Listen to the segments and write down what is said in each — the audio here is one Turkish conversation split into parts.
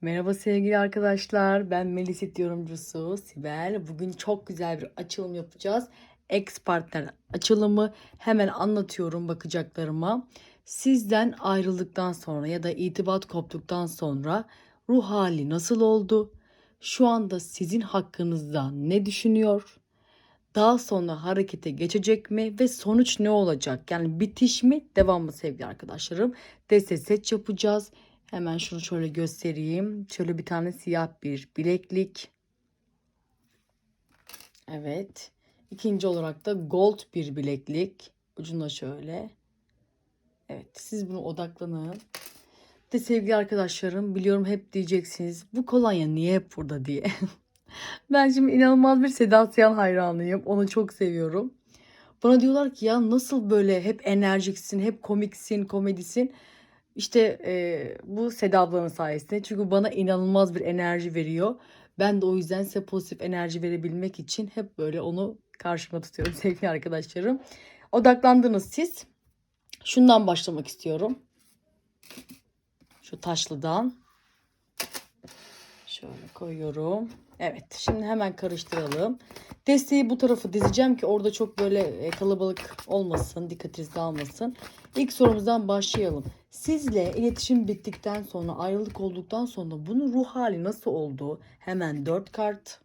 Merhaba sevgili arkadaşlar. Ben Melisit yorumcusu Sibel. Bugün çok güzel bir açılım yapacağız. Ex partner açılımı hemen anlatıyorum bakacaklarıma. Sizden ayrıldıktan sonra ya da itibat koptuktan sonra ruh hali nasıl oldu? Şu anda sizin hakkınızda ne düşünüyor? Daha sonra harekete geçecek mi ve sonuç ne olacak? Yani bitiş mi, devam mı sevgili arkadaşlarım? Deste yapacağız. Hemen şunu şöyle göstereyim. Şöyle bir tane siyah bir bileklik. Evet. İkinci olarak da gold bir bileklik. Ucunda şöyle. Evet siz bunu odaklanın. De sevgili arkadaşlarım biliyorum hep diyeceksiniz bu kolonya niye hep burada diye. ben şimdi inanılmaz bir Seda Sayan hayranıyım. Onu çok seviyorum. Bana diyorlar ki ya nasıl böyle hep enerjiksin, hep komiksin, komedisin. İşte e, bu Seda ablanın sayesinde. Çünkü bana inanılmaz bir enerji veriyor. Ben de o yüzden size pozitif enerji verebilmek için hep böyle onu karşıma tutuyorum sevgili arkadaşlarım. Odaklandınız siz. Şundan başlamak istiyorum. Şu taşlıdan. Şöyle koyuyorum. Evet şimdi hemen karıştıralım. Desteği bu tarafa dizeceğim ki orada çok böyle e, kalabalık olmasın, dikkatiniz dağılmasın. İlk sorumuzdan başlayalım. Sizle iletişim bittikten sonra, ayrılık olduktan sonra bunun ruh hali nasıl oldu? Hemen dört kart.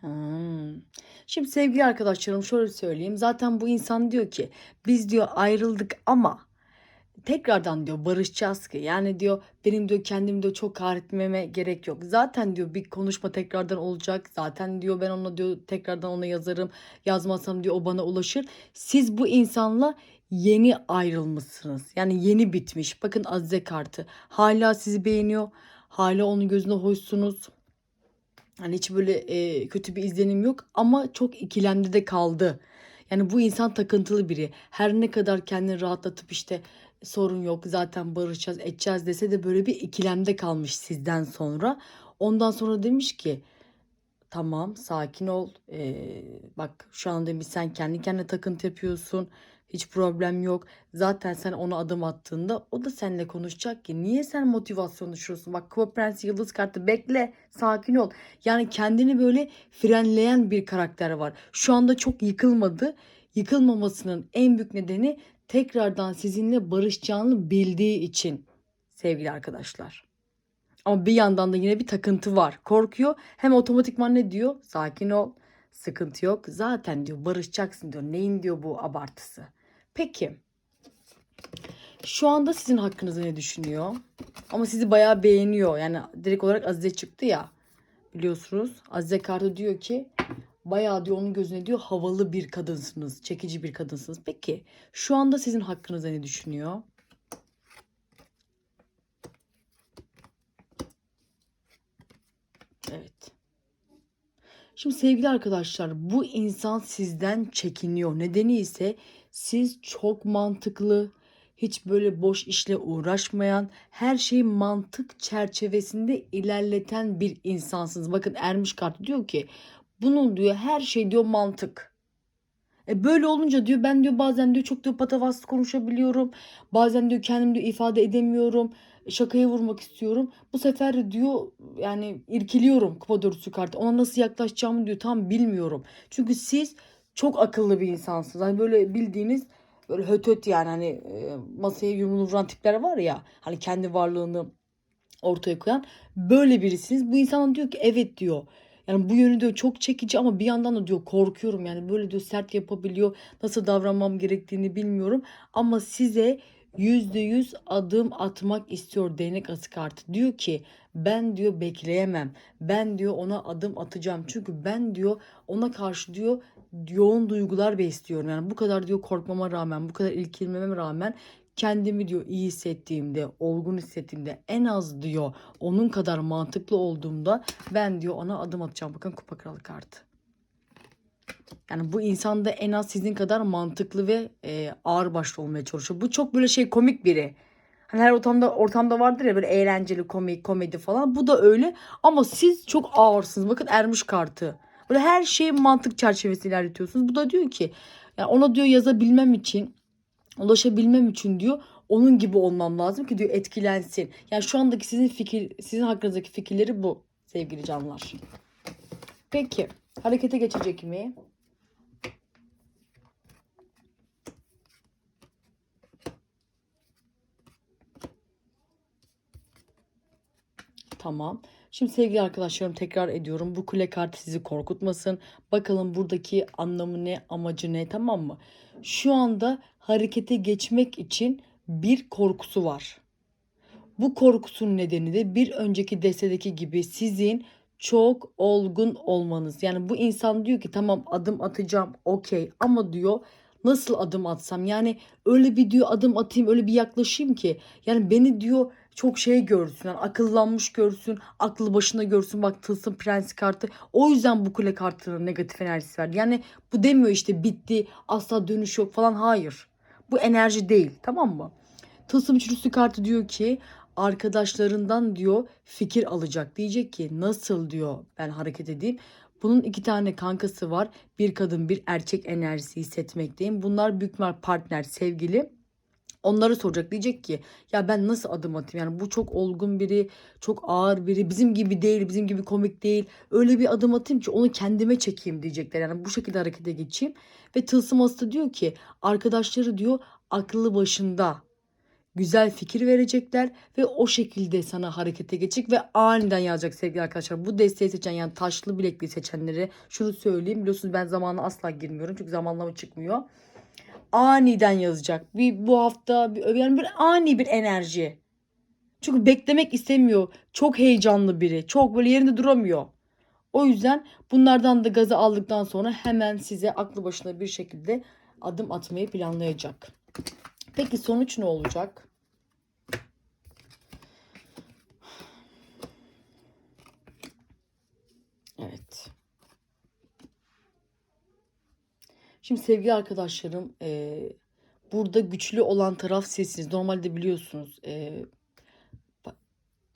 Hmm. Şimdi sevgili arkadaşlarım şöyle söyleyeyim. Zaten bu insan diyor ki biz diyor ayrıldık ama tekrardan diyor barışacağız ki. Yani diyor benim diyor kendim diyor çok kahretmeme gerek yok. Zaten diyor bir konuşma tekrardan olacak. Zaten diyor ben ona diyor tekrardan ona yazarım. Yazmasam diyor o bana ulaşır. Siz bu insanla yeni ayrılmışsınız. Yani yeni bitmiş. Bakın Azize kartı. Hala sizi beğeniyor. Hala onun gözünde hoşsunuz. Hani hiç böyle e, kötü bir izlenim yok ama çok ikilemde de kaldı. Yani bu insan takıntılı biri. Her ne kadar kendini rahatlatıp işte sorun yok zaten barışacağız edeceğiz dese de böyle bir ikilemde kalmış sizden sonra. Ondan sonra demiş ki tamam sakin ol. Ee, bak şu an demiş sen kendi kendine takıntı yapıyorsun. Hiç problem yok. Zaten sen ona adım attığında o da seninle konuşacak ki. Niye sen motivasyon düşürüyorsun? Bak Kupa Prens Yıldız kartı bekle. Sakin ol. Yani kendini böyle frenleyen bir karakter var. Şu anda çok yıkılmadı. Yıkılmamasının en büyük nedeni tekrardan sizinle barışacağını bildiği için sevgili arkadaşlar. Ama bir yandan da yine bir takıntı var. Korkuyor. Hem otomatikman ne diyor? Sakin ol. Sıkıntı yok. Zaten diyor barışacaksın diyor. Neyin diyor bu abartısı. Peki. Şu anda sizin hakkınızda ne düşünüyor? Ama sizi bayağı beğeniyor. Yani direkt olarak Azize çıktı ya. Biliyorsunuz. Azize kartı diyor ki bayağı diyor onun gözüne diyor havalı bir kadınsınız. Çekici bir kadınsınız. Peki şu anda sizin hakkınızda ne düşünüyor? Evet. Şimdi sevgili arkadaşlar bu insan sizden çekiniyor. Nedeni ise siz çok mantıklı, hiç böyle boş işle uğraşmayan, her şeyi mantık çerçevesinde ilerleten bir insansınız. Bakın Ermiş kartı diyor ki bunun diyor her şey diyor mantık. E böyle olunca diyor ben diyor bazen diyor çok diyor patavatsız konuşabiliyorum. Bazen diyor kendim diyor ifade edemiyorum. Şakaya vurmak istiyorum. Bu sefer diyor yani irkiliyorum kupa dörtlüsü kartı. Ona nasıl yaklaşacağımı diyor tam bilmiyorum. Çünkü siz çok akıllı bir insansınız. Hani böyle bildiğiniz böyle höt höt yani hani e, masaya yumruğunu vuran tipler var ya. Hani kendi varlığını ortaya koyan böyle birisiniz. Bu insan diyor ki evet diyor. Yani bu yönü diyor çok çekici ama bir yandan da diyor korkuyorum. Yani böyle diyor sert yapabiliyor. Nasıl davranmam gerektiğini bilmiyorum. Ama size yüzde yüz adım atmak istiyor değnek ası kartı. Diyor ki ben diyor bekleyemem. Ben diyor ona adım atacağım. Çünkü ben diyor ona karşı diyor yoğun duygular besliyorum. Yani bu kadar diyor korkmama rağmen, bu kadar ilgilenmeme rağmen kendimi diyor iyi hissettiğimde, olgun hissettiğimde en az diyor onun kadar mantıklı olduğumda ben diyor ona adım atacağım. Bakın kupa kralı kartı. Yani bu insan da en az sizin kadar mantıklı ve e, ağır başlı olmaya çalışıyor. Bu çok böyle şey komik biri. Hani her ortamda ortamda vardır ya böyle eğlenceli komik komedi falan. Bu da öyle ama siz çok ağırsınız. Bakın ermiş kartı. Böyle her şeyi mantık çerçevesi ilerletiyorsunuz. Bu da diyor ki yani ona diyor yazabilmem için ulaşabilmem için diyor onun gibi olmam lazım ki diyor etkilensin. Yani şu andaki sizin fikir sizin hakkınızdaki fikirleri bu sevgili canlar. Peki harekete geçecek mi? Tamam. Şimdi sevgili arkadaşlarım tekrar ediyorum. Bu kule kartı sizi korkutmasın. Bakalım buradaki anlamı ne, amacı ne tamam mı? Şu anda harekete geçmek için bir korkusu var. Bu korkusunun nedeni de bir önceki destedeki gibi sizin çok olgun olmanız. Yani bu insan diyor ki tamam adım atacağım okey ama diyor nasıl adım atsam yani öyle bir diyor adım atayım öyle bir yaklaşayım ki yani beni diyor çok şey görsün yani akıllanmış görsün aklı başında görsün. Bak tılsım prens kartı. O yüzden bu kule kartının negatif enerjisi var yani bu demiyor işte bitti asla dönüş yok falan. Hayır. Bu enerji değil tamam mı? Tılsım üçlüsü kartı diyor ki arkadaşlarından diyor fikir alacak. Diyecek ki nasıl? diyor ben hareket edeyim. Bunun iki tane kankası var. Bir kadın bir erkek enerjisi hissetmekteyim. Bunlar büyük partner, sevgili. Onları soracak diyecek ki ya ben nasıl adım atayım yani bu çok olgun biri çok ağır biri bizim gibi değil bizim gibi komik değil öyle bir adım atayım ki onu kendime çekeyim diyecekler yani bu şekilde harekete geçeyim ve tılsım hasta diyor ki arkadaşları diyor akıllı başında güzel fikir verecekler ve o şekilde sana harekete geçecek ve aniden yazacak sevgili arkadaşlar. Bu desteği seçen yani taşlı bilekliği seçenlere şunu söyleyeyim. Biliyorsunuz ben zamana asla girmiyorum çünkü zamanlama çıkmıyor. Aniden yazacak. Bir bu hafta bir, yani bir ani bir enerji. Çünkü beklemek istemiyor. Çok heyecanlı biri. Çok böyle yerinde duramıyor. O yüzden bunlardan da gazı aldıktan sonra hemen size aklı başına bir şekilde adım atmayı planlayacak. Peki sonuç ne olacak? Evet. Şimdi sevgili arkadaşlarım, e, burada güçlü olan taraf sizsiniz. Normalde biliyorsunuz, e,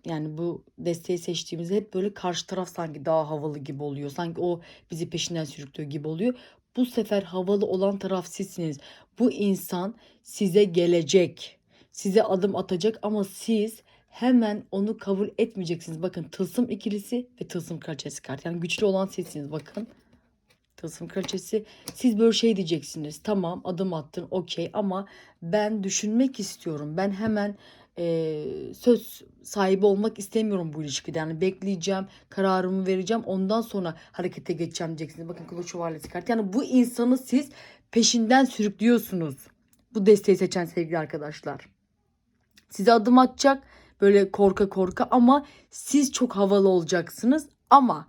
yani bu desteği seçtiğimizde hep böyle karşı taraf sanki daha havalı gibi oluyor. Sanki o bizi peşinden sürüklüyor gibi oluyor. Bu sefer havalı olan taraf sizsiniz. Bu insan size gelecek. Size adım atacak ama siz hemen onu kabul etmeyeceksiniz. Bakın tılsım ikilisi ve tılsım kraliçesi kart. Yani güçlü olan sizsiniz bakın. Tılsım kraliçesi siz böyle şey diyeceksiniz. Tamam adım attın okey ama ben düşünmek istiyorum. Ben hemen e, söz sahibi olmak istemiyorum bu ilişkide. Yani bekleyeceğim, kararımı vereceğim. Ondan sonra harekete geçeceğim diyeceksiniz. Bakın kılıç şövalyesi kartı. Yani bu insanı siz peşinden sürüklüyorsunuz. Bu desteği seçen sevgili arkadaşlar. Size adım atacak böyle korka korka ama siz çok havalı olacaksınız. Ama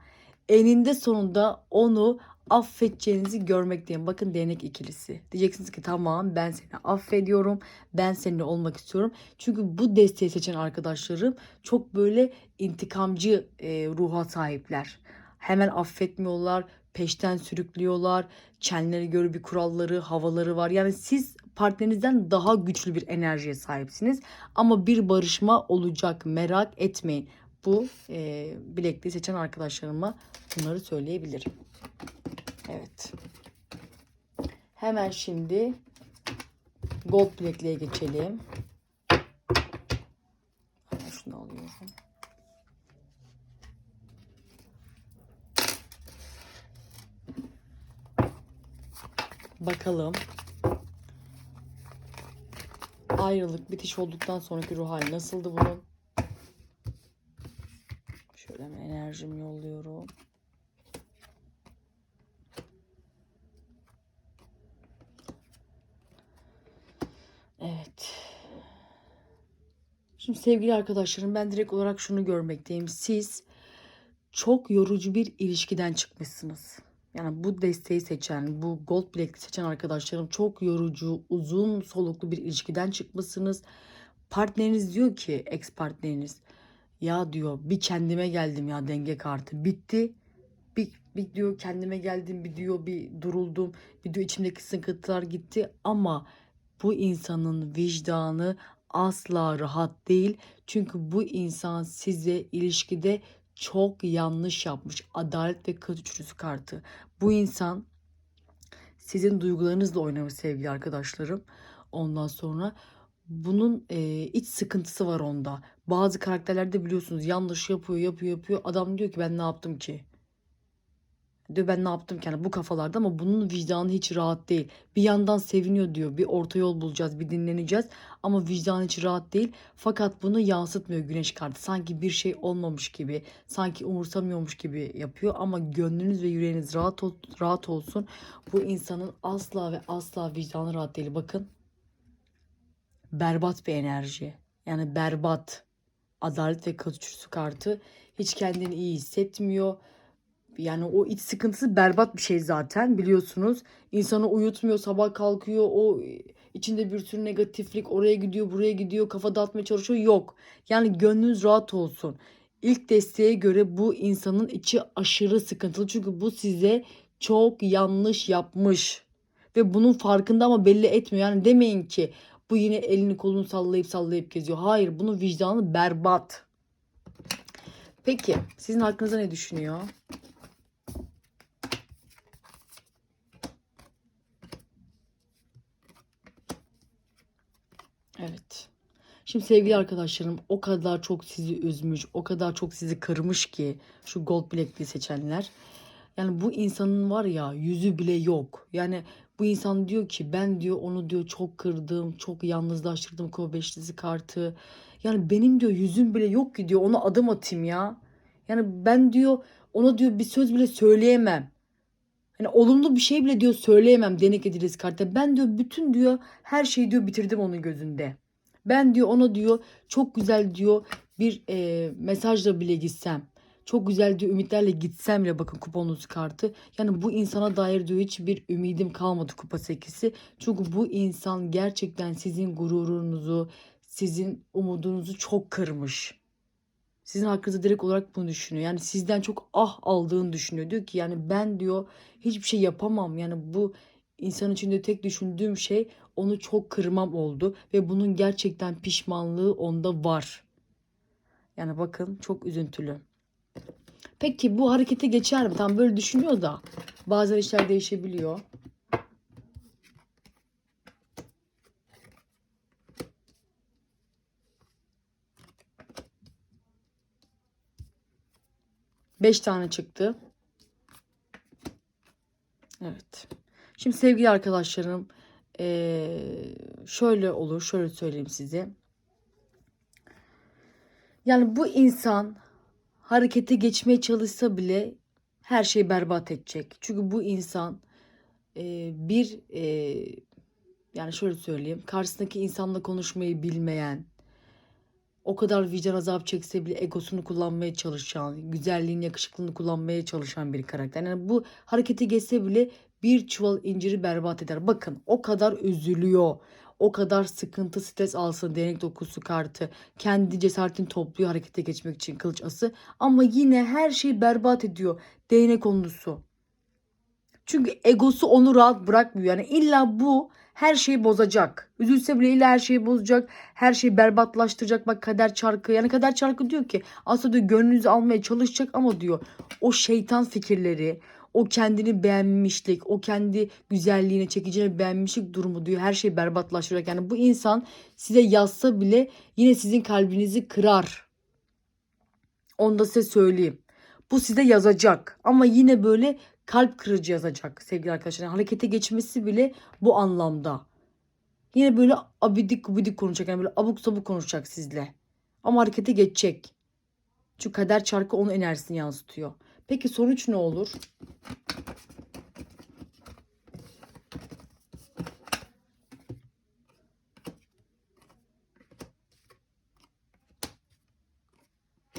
eninde sonunda onu affedeceğinizi görmekteyim. Bakın değnek ikilisi. Diyeceksiniz ki tamam ben seni affediyorum. Ben seninle olmak istiyorum. Çünkü bu desteği seçen arkadaşlarım çok böyle intikamcı e, ruha sahipler. Hemen affetmiyorlar. Peşten sürüklüyorlar. Kendilerine göre bir kuralları, havaları var. Yani siz partnerinizden daha güçlü bir enerjiye sahipsiniz. Ama bir barışma olacak merak etmeyin. Bu e, bilekliği seçen arkadaşlarıma bunları söyleyebilirim. Evet. Hemen şimdi gold bilekliğe geçelim. Şunu alıyorum. Bakalım. Ayrılık, bitiş olduktan sonraki ruh hali nasıldı bunun? Şöyle enerjimi yolluyorum. Evet. Şimdi sevgili arkadaşlarım ben direkt olarak şunu görmekteyim. Siz çok yorucu bir ilişkiden çıkmışsınız. Yani bu desteği seçen, bu gold bilekli seçen arkadaşlarım çok yorucu, uzun soluklu bir ilişkiden çıkmışsınız. Partneriniz diyor ki, ex partneriniz, ya diyor bir kendime geldim ya denge kartı bitti. Bir, bir diyor kendime geldim, bir diyor bir duruldum, bir diyor içimdeki sıkıntılar gitti ama bu insanın vicdanı asla rahat değil. Çünkü bu insan size ilişkide çok yanlış yapmış. Adalet ve kötü üçlüsü kartı. Bu insan sizin duygularınızla oynamış sevgili arkadaşlarım. Ondan sonra bunun e, iç sıkıntısı var onda. Bazı karakterlerde biliyorsunuz yanlış yapıyor, yapıyor, yapıyor. Adam diyor ki ben ne yaptım ki? Diyor ben ne yaptım ki? Yani bu kafalarda ama bunun vicdanı hiç rahat değil. Bir yandan seviniyor diyor. Bir orta yol bulacağız, bir dinleneceğiz. Ama vicdanı hiç rahat değil. Fakat bunu yansıtmıyor güneş kartı. Sanki bir şey olmamış gibi, sanki umursamıyormuş gibi yapıyor. Ama gönlünüz ve yüreğiniz rahat, ol- rahat olsun. Bu insanın asla ve asla vicdanı rahat değil. Bakın berbat bir enerji. Yani berbat. Adalet ve kötücüsü kartı. Hiç kendini iyi hissetmiyor. Yani o iç sıkıntısı berbat bir şey zaten biliyorsunuz. İnsanı uyutmuyor, sabah kalkıyor, o içinde bir sürü negatiflik oraya gidiyor, buraya gidiyor, kafa dağıtmaya çalışıyor. Yok. Yani gönlünüz rahat olsun. İlk desteğe göre bu insanın içi aşırı sıkıntılı. Çünkü bu size çok yanlış yapmış. Ve bunun farkında ama belli etmiyor. Yani demeyin ki bu yine elini kolunu sallayıp sallayıp geziyor. Hayır bunun vicdanı berbat. Peki sizin hakkınızda ne düşünüyor? Evet. Şimdi sevgili arkadaşlarım o kadar çok sizi üzmüş, o kadar çok sizi kırmış ki şu gold bilekliği seçenler. Yani bu insanın var ya yüzü bile yok. Yani bu insan diyor ki ben diyor onu diyor çok kırdım, çok yalnızlaştırdım kova beşlisi kartı. Yani benim diyor yüzüm bile yok ki diyor ona adım atayım ya. Yani ben diyor ona diyor bir söz bile söyleyemem. Hani olumlu bir şey bile diyor söyleyemem denek ediliriz kartta. Ben diyor bütün diyor her şeyi diyor bitirdim onun gözünde. Ben diyor ona diyor çok güzel diyor bir e, mesajla bile gitsem. Çok güzel diyor ümitlerle gitsem bile bakın kuponunuz kartı. Yani bu insana dair diyor hiçbir ümidim kalmadı kupa 8'i. Çünkü bu insan gerçekten sizin gururunuzu, sizin umudunuzu çok kırmış. Sizin hakkınızda direkt olarak bunu düşünüyor. Yani sizden çok ah aldığını düşünüyor. Diyor ki yani ben diyor hiçbir şey yapamam. Yani bu insan içinde tek düşündüğüm şey onu çok kırmam oldu. Ve bunun gerçekten pişmanlığı onda var. Yani bakın çok üzüntülü. Peki bu harekete geçer mi? Tam böyle düşünüyor da bazen işler değişebiliyor. Beş tane çıktı. Evet. Şimdi sevgili arkadaşlarım şöyle olur, şöyle söyleyeyim size. Yani bu insan harekete geçmeye çalışsa bile her şeyi berbat edecek. Çünkü bu insan bir yani şöyle söyleyeyim karşısındaki insanla konuşmayı bilmeyen, o kadar vicdan azap çekse bile egosunu kullanmaya çalışan, güzelliğini, yakışıklılığını kullanmaya çalışan bir karakter. Yani bu hareketi geçse bile bir çuval inciri berbat eder. Bakın o kadar üzülüyor. O kadar sıkıntı, stres alsın değnek dokusu kartı. Kendi cesaretini topluyor harekete geçmek için kılıç ası. Ama yine her şeyi berbat ediyor. Değnek onlusu. Çünkü egosu onu rahat bırakmıyor. Yani illa bu her şeyi bozacak. Üzülse bile illa her şeyi bozacak. Her şeyi berbatlaştıracak. Bak kader çarkı. Yani kader çarkı diyor ki aslında diyor gönlünüzü almaya çalışacak ama diyor o şeytan fikirleri, o kendini beğenmişlik, o kendi güzelliğine, çekicine beğenmişlik durumu diyor. Her şeyi berbatlaştıracak. Yani bu insan size yazsa bile yine sizin kalbinizi kırar. Onu da size söyleyeyim. Bu size yazacak ama yine böyle kalp kırıcı yazacak sevgili arkadaşlar. Yani harekete geçmesi bile bu anlamda. Yine böyle abidik gubidik konuşacak. Yani böyle abuk sabuk konuşacak sizle. Ama harekete geçecek. Çünkü kader çarkı onun enerjisini yansıtıyor. Peki sonuç ne olur?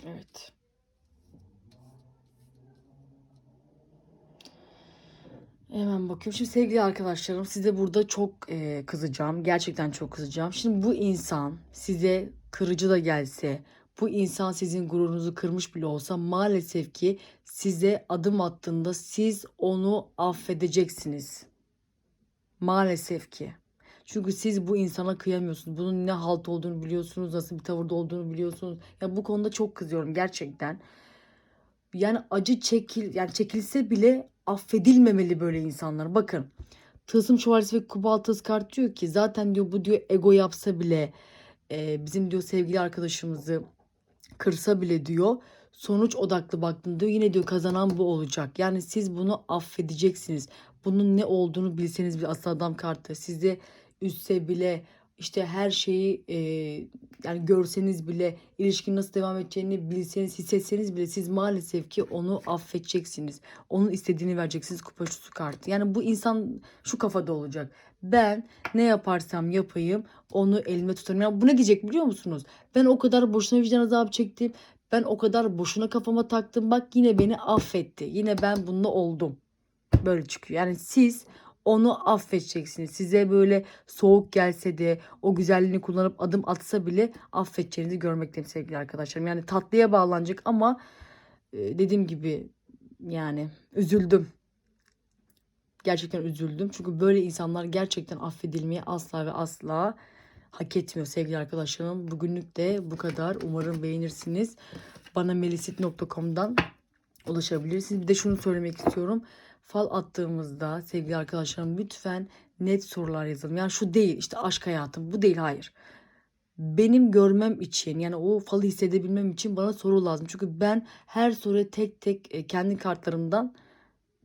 Evet. Hemen bakıyorum. Şimdi sevgili arkadaşlarım size burada çok e, kızacağım. Gerçekten çok kızacağım. Şimdi bu insan size kırıcı da gelse, bu insan sizin gururunuzu kırmış bile olsa maalesef ki size adım attığında siz onu affedeceksiniz. Maalesef ki. Çünkü siz bu insana kıyamıyorsunuz. Bunun ne halt olduğunu biliyorsunuz, nasıl bir tavırda olduğunu biliyorsunuz. Ya bu konuda çok kızıyorum gerçekten. Yani acı çekil yani çekilse bile affedilmemeli böyle insanlar. Bakın. Tılsım şövalyesi ve kubaltız kart diyor ki zaten diyor bu diyor ego yapsa bile e, bizim diyor sevgili arkadaşımızı kırsa bile diyor sonuç odaklı baktığında diyor yine diyor kazanan bu olacak. Yani siz bunu affedeceksiniz. Bunun ne olduğunu bilseniz bile asıl adam kartı size üstse bile işte her şeyi e, yani görseniz bile ilişkinin nasıl devam edeceğini bilseniz hissetseniz bile siz maalesef ki onu affedeceksiniz. Onun istediğini vereceksiniz kupaşusu kartı. Yani bu insan şu kafada olacak. Ben ne yaparsam yapayım onu elime tutarım. Yani bu ne diyecek biliyor musunuz? Ben o kadar boşuna vicdan azabı çektim. Ben o kadar boşuna kafama taktım. Bak yine beni affetti. Yine ben bununla oldum. Böyle çıkıyor. Yani siz onu affedeceksiniz. Size böyle soğuk gelse de o güzelliğini kullanıp adım atsa bile affedeceğinizi görmekteyim sevgili arkadaşlarım. Yani tatlıya bağlanacak ama e, dediğim gibi yani üzüldüm. Gerçekten üzüldüm. Çünkü böyle insanlar gerçekten affedilmeyi asla ve asla hak etmiyor sevgili arkadaşlarım. Bugünlük de bu kadar. Umarım beğenirsiniz. Bana melisit.com'dan ulaşabilirsiniz. Bir de şunu söylemek istiyorum. Fal attığımızda sevgili arkadaşlarım lütfen net sorular yazalım. Yani şu değil işte aşk hayatım bu değil hayır. Benim görmem için yani o falı hissedebilmem için bana soru lazım. Çünkü ben her soruya tek tek e, kendi kartlarımdan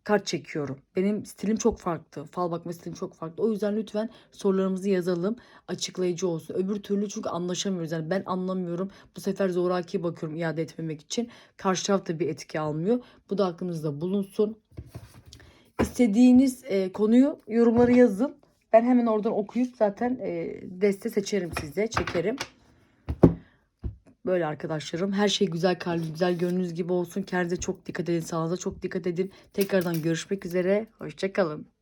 kart çekiyorum. Benim stilim çok farklı. Fal bakma stilim çok farklı. O yüzden lütfen sorularımızı yazalım. Açıklayıcı olsun. Öbür türlü çünkü anlaşamıyoruz. Yani ben anlamıyorum. Bu sefer zoraki bakıyorum iade etmemek için. Karşı taraf da bir etki almıyor. Bu da aklınızda bulunsun. İstediğiniz e, konuyu yorumlara yazın. Ben hemen oradan okuyup zaten e, deste seçerim size. Çekerim. Böyle arkadaşlarım. Her şey güzel kalbi, güzel gönlünüz gibi olsun. Kendinize çok dikkat edin. Sağlığınıza çok dikkat edin. Tekrardan görüşmek üzere. Hoşçakalın.